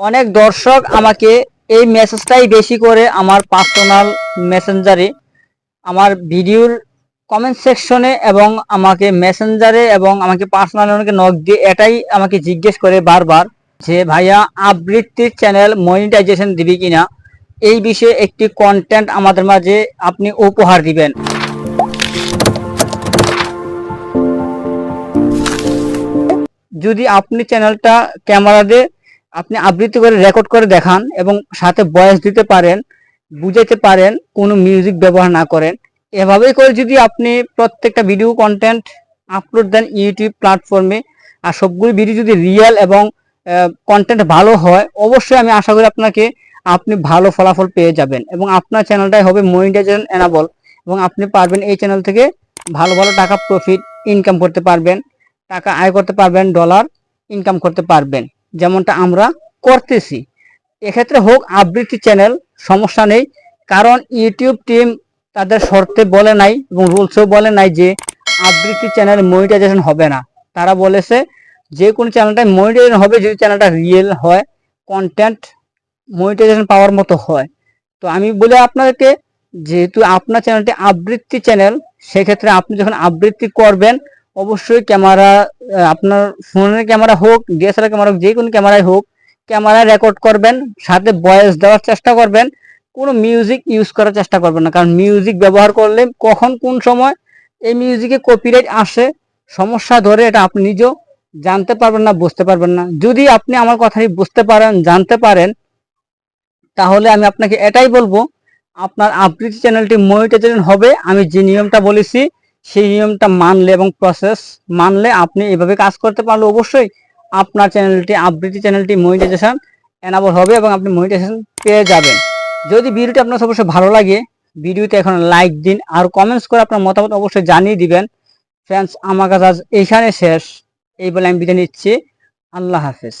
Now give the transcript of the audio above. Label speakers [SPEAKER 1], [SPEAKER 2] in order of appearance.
[SPEAKER 1] অনেক দর্শক আমাকে এই মেসেজটাই বেশি করে আমার পার্সোনাল মেসেঞ্জারে আমার ভিডিওর কমেন্ট সেকশনে এবং আমাকে মেসেঞ্জারে এবং আমাকে পার্সোনালি অনেকে নক দিয়ে এটাই আমাকে জিজ্ঞেস করে বারবার যে, ভাইয়া, আবৃত্তির চ্যানেল মনিটাইজেশন দিবি কিনা? এই বিষয়ে একটি কন্টেন্ট আমাদের মাঝে আপনি উপহার দিবেন। যদি আপনি চ্যানেলটা ক্যামেরা দিয়ে আপনি আবৃত্তি করে রেকর্ড করে দেখান এবং সাথে বয়স দিতে পারেন, বুঝাইতে পারেন, কোনো মিউজিক ব্যবহার না করেন। এভাবেই করে যদি আপনি প্রত্যেকটা ভিডিও কন্টেন্ট আপলোড দেন ইউটিউব প্ল্যাটফর্মে আর সবগুলো ভিডিও যদি রিয়েল এবং কন্টেন্ট ভালো হয়, অবশ্যই আমি আশা করি আপনাকে আপনি ভালো ফলাফল পেয়ে যাবেন এবং আপনার চ্যানেলটাই হবে মনিটাইজেশন এনাবল এবং আপনি পারবেন এই চ্যানেল থেকে ভালো ভালো টাকা প্রফিট ইনকাম করতে পারবেন, টাকা আয় করতে পারবেন ডলার ইনকাম করতে পারবেন। যেমনটা আমরা করতেছি। এক্ষেত্রে হোক, আবৃত্তি চ্যানেল সমস্যা নেই। কারণ ইউটিউব টিম তাদের শর্তে বলে নাই এবং রুলসেও বলে নাই যে আবৃত্তি চ্যানেল মনিটাইজেশন হবে না। তারা বলেছে, যে কোনো চ্যানেলটা মনিটাইজেশন হবে যদি চ্যানেলটা রিয়েল হয় কন্টেন্ট মনিটাইজেশন পাওয়ার মতো হয়। তো আমি বলে আপনাদেরকে, যেহেতু আপনার চ্যানেলটি আবৃত্তি চ্যানেল সেক্ষেত্রে আপনি যখন আবৃত্তি করবেন অবশ্যই ক্যামেরা আপনার ফোনের ক্যামেরা হোক, ডিএসএলআর ক্যামেরা হোক, যে কোনো ক্যামেরায় হোক, ক্যামেরা রেকর্ড করবেন, সাথে ভয়েস দেওয়ার চেষ্টা করবেন, কোনো মিউজিক ইউজ করার চেষ্টা করবেন না, কারণ মিউজিক ব্যবহার করলে কখন কোন সময় এই মিউজিকে কপিরাইট আসে, সমস্যা ধরে এটা আপনি নিজেও জানতে পারবেন না, বুঝতে পারবেন না। যদি আপনি আমার কথাটি বুঝতে পারেন, জানতে পারেন, তাহলে আমি আপনাকে এটাই বলব, আপনার আবৃত্তি চ্যানেলটি মনিটাইজেশন হবে, আমি যে নিয়মটা বলেছি সেই নিয়মটা মানলে এবং প্রসেস মানলে আপনি এভাবে কাজ করতে পারলে অবশ্যই আপনার চ্যানেলটি আবৃত্তি চ্যানেলটি মনিটাইজেশন এনাবল হবে এবং আপনি মনিটাইজেশন পেয়ে যাবেন। যদি ভিডিওটি আপনার অবশ্যই ভালো লাগে, ভিডিওতে এখন লাইক দিন আর কমেন্টস করে আপনার মতামত অবশ্যই জানিয়ে দিবেন। ফ্রেন্ডস আমার কাছে আজ এইখানে শেষ। এই বলে আমি বিদায় নিচ্ছি। আল্লাহ হাফেজ।